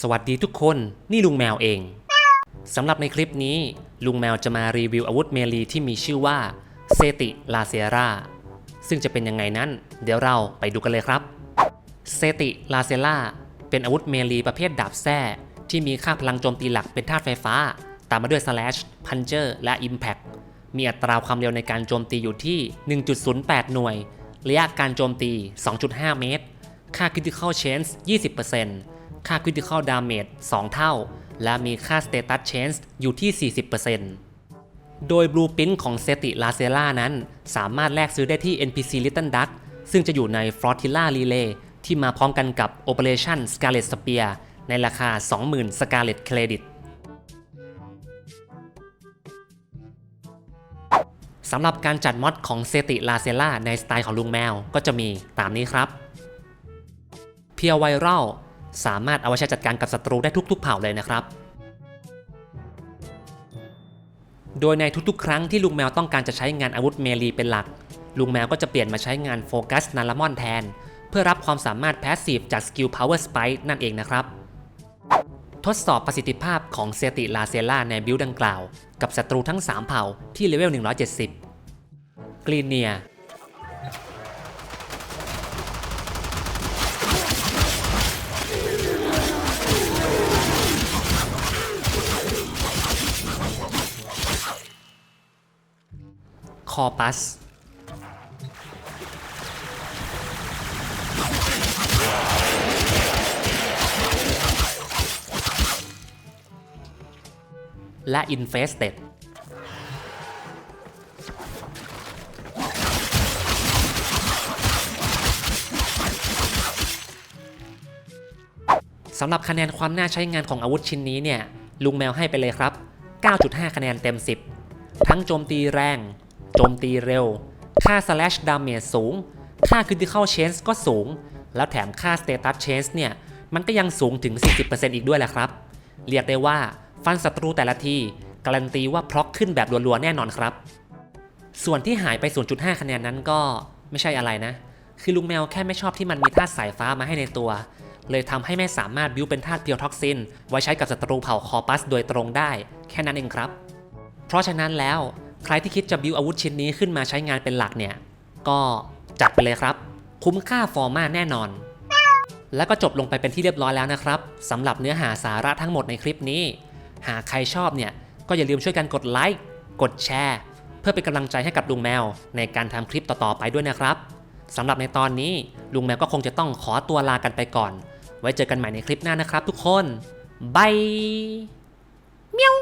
สวัสดีทุกคน นี่ลุงแมวเอง สำหรับในคลิปนี้ ลุงแมวจะมารีวิวอาวุธเมลีที่มีชื่อว่าเซติลาเซียราซึ่งจะเป็นยังไงนั้น เดี๋ยวเราไปดูกันเลยครับ เซติลาเซราเป็นอาวุธเมลีประเภทดาบแส้ที่มีค่าพลังโจมตีหลักเป็นธาตุไฟฟ้า ตามมาด้วย slash puncher และ impact มีอัตราความเร็วในการโจมตีอยู่ที่ 1.08 หน่วย ระยะการโจมตี 2.5 เมตร ค่า critical chance 20% ค่า critical damage 2 เท่า และมีค่า status chance อยู่ที่ 40%โดย blueprint ของเซติลาเซล่านั้น สามารถแลกซื้อได้ที่ NPC Little Duck ซึ่งจะอยู่ใน Flotilla Relay ที่มาพร้อมกันกับ Operation Scarlet Spear ในราคา 20,000 Scarlet Credit สำหรับการจัดมอดของเซติลาเซล่าในสไตล์ของลุงแมวก็จะมีตามนี้ครับ เพียวไวรัล สามารถเอาไว้ใช้จัดการกับศัตรูได้ทุกๆเผ่าเลยนะครับ โดยในทุกๆ ครั้งที่ลุงแมวต้องการจะใช้งานอาวุธเมลีเป็นหลัก ลุงแมวก็จะเปลี่ยนมาใช้งานโฟกัสนารามอนแทน เพื่อรับความสามารถแพสซีฟจากสกิล Power Spike นั่นเองนะครับทดสอบประสิทธิภาพของเซติลาเซล่าในบิลดังกล่าว กับศัตรูทั้ง 3 เผ่าที่เลเวล 170 กรีเนีย คอปัสและ Infested สำหรับคะแนนความน่าใช้งานของอาวุธชิ้นนี้เนี่ย ลุงแมวให้ไปเลยครับ 9.5 คะแนนเต็ม 10 ทั้งโจมตีแรง โจมตีเร็ว ค่า slash damage สูง ค่า critical chance ก็สูง แล้วแถมค่า status chance เนี่ย มันก็ยังสูงถึง 40%อีกด้วยแหละครับ เรียกได้ว่าฟันศัตรูแต่ละทีการันตีว่าพล็อกขึ้นแบบรัวๆแน่นอนครับ ส่วนที่หายไป 0.5 คะแนนนั้นก็ไม่ใช่อะไรนะ คือลุงแมวแค่ไม่ชอบที่มันมีธาตุสายฟ้ามาให้ในตัว เลยทำให้ไม่สามารถบิวเป็นธาตุเพียวท็อกซิน ไว้ใช้กับศัตรูเผ่าคอปัสโดยตรงได้ แค่นั้นเองครับ เพราะฉะนั้นแล้ว ใครที่คิดจะบิวอาวุธชิ้นนี้ขึ้นมาใช้งานเป็นหลักเนี่ย ก็จัดไปเลยครับ คุ้มค่าฟอร์มาแน่นอน แล้วก็จบลงไปเป็นที่เรียบร้อยแล้วนะครับสำหรับเนื้อหาสาระทั้งหมดในคลิปนี้ หากใครชอบเนี่ย ก็อย่าลืมช่วยกันกดไลค์กดแชร์เพื่อเป็นกำลังใจให้กับลุงแมว ในการทำคลิปต่อๆไปด้วยนะครับสำหรับในตอนนี้ลุงแมวก็คงจะต้องขอตัวลากันไปก่อน ไว้เจอกันใหม่ในคลิปหน้านะครับ ทุกคนบายเมียว